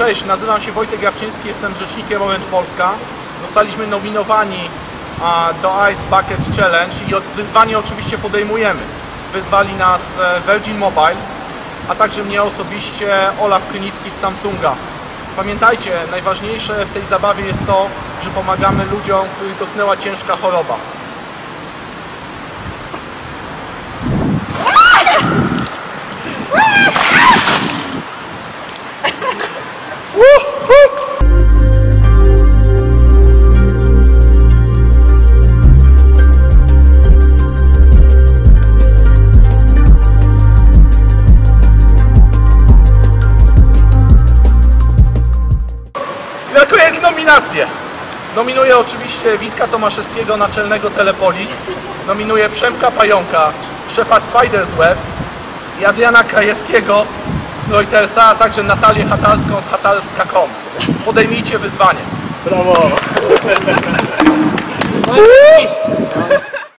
Cześć, nazywam się Wojtek Jawczyński, jestem rzecznikiem Orange Polska. Zostaliśmy nominowani do Ice Bucket Challenge i wyzwanie oczywiście podejmujemy. Wyzwali nas e, Virgin Mobile, a także mnie osobiście Olaf Krynicki z Samsunga. Pamiętajcie, najważniejsze w tej zabawie jest to, że pomagamy ludziom, których dotknęła ciężka choroba. Jakie jest nominacje? Nominuję oczywiście Witka Tomaszewskiego, naczelnego Telepolis. Nominuję Przemka Pająka, szefa Spiders Web i Adriana Krajewskiego Reutersa, a także Natalię Hatalską z hatalska.com. Podejmijcie wyzwanie. Brawo!